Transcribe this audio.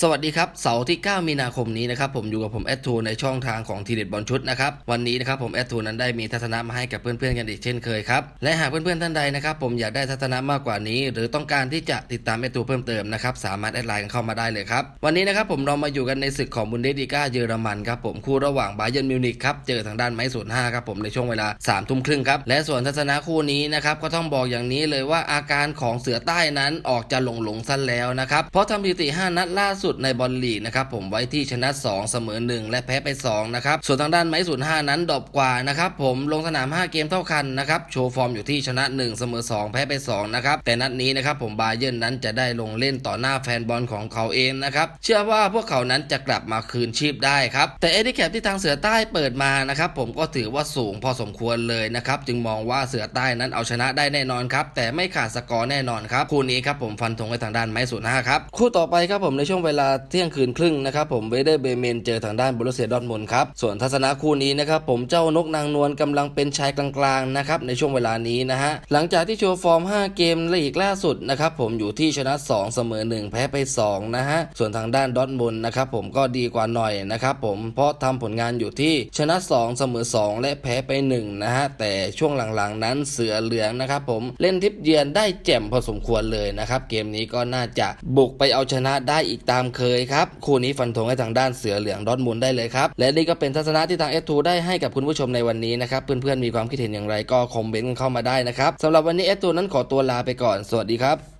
สวัสดีครับเสาร์ที่ 9 มีนาคมนี้นะครับผมอยู่กับผมแอดทูในช่องทางของทีเด็ดบอลชุดนะครับวันนี้นะครับผมแอดทูนั้นได้มีทัศนะมาให้กับเพื่อนๆกันอีกเช่นเคยครับและหากเพื่อนๆท่านใดนะครับผมอยากได้ทัศนะมากกว่านี้ หรือต้องการที่จะติดตามแอดทูเพิ่มเติมนะครับสามารถแอดไลน์กันเข้ามาได้เลยครับวันนี้นะครับผมเรามาอยู่กันในศึกของบุนเดสลีกาเยอรมันครับผมคู่ระหว่างบาเยิร์นมิวนิกครับเจอทางด้านไม้ศูนย์ห้าครับผมในช่วงเวลา3ามทุ่มครึ่งครับและส่วนทัศนะคู่นี้นะครับก็ต้องบอกอย่างนี้เลยว่าอาการของเสือใต้นั้นออกจะหลงหลงสั้นแล้วนะครับเพราะทำสถิติ5นัดล่าสุดในบอลลีกนะครับผมไว้ที่ชนะ 2 เสมอ 1 และแพ้ไป2นะครับส่วนทางด้านไม้ศูนย์ห้านั้นดรอปกว่านะครับผมลงสนาม 5 เกมเท่ากันนะครับโชว์ฟอร์มอยู่ที่ชนะ 1 เสมอ 2 แพ้ไป2นะครับแต่นัดนี้นะครับผมบาเยิร์นนั้นจะได้ลงเล่นต่อหน้าแฟนบอลของเขาเองนะครับเชื่อว่าพวกเขานั้นจะกลับมาคืนชีพได้ครับแต่เอดิแคปที่ทางเสือใต้เปิดมานะครับผมก็ถือว่าสูงพอสมควรเลยนะครับจึงมองว่าเสือใต้นั้นเอาชนะได้แน่นอนครับแต่ไม่ขาดสกอร์แน่นอนครับคู่นี้ครับผมฟันธงไปทางด้านไม้ศูนย์ห้าครับคู่ต่อไปครับผมในช่วงเวลาเที่ยงคืนครึ่งนะครับผมเวเดอร์เบเมนเจอทางด้านบรุเซียดอทมุนครับส่วนทัศนะคู่นี้นะครับผมเจ้านกนางนวลกำลังเป็นชายกลางๆนะครับในช่วงเวลานี้นะฮะหลังจากที่โชว์ฟอร์ม 5 เกมลีกล่าสุดนะครับผมอยู่ที่ชนะ 2 เสมอ 1 แพ้ไป 2 นะฮะส่วนทางด้านดอทมุนนะครับผมก็ดีกว่าหน่อยนะครับผมเพราะทำผลงานอยู่ที่ชนะ 2 เสมอ 2 และแพ้ไป 1 นะฮะแต่ช่วงหลังๆ นั้นเสือเหลืองนะครับผมเล่นทิปเยือนได้แจ่มพอสมควรเลยนะครับเกมนี้ก็น่าจะบุกไปเอาชนะได้อีกตามเคยครับ คู่นี้ฟันธงให้ทางด้านเสือเหลืองดอทมูลได้เลยครับ และนี่ก็เป็นทัศนะที่ทาง F2 ได้ให้กับคุณผู้ชมในวันนี้นะครับ เพื่อนๆมีความคิดเห็นอย่างไรก็คอมเมนต์กันเข้ามาได้นะครับสำหรับวันนี้ F2 นั้นขอตัวลาไปก่อน สวัสดีครับ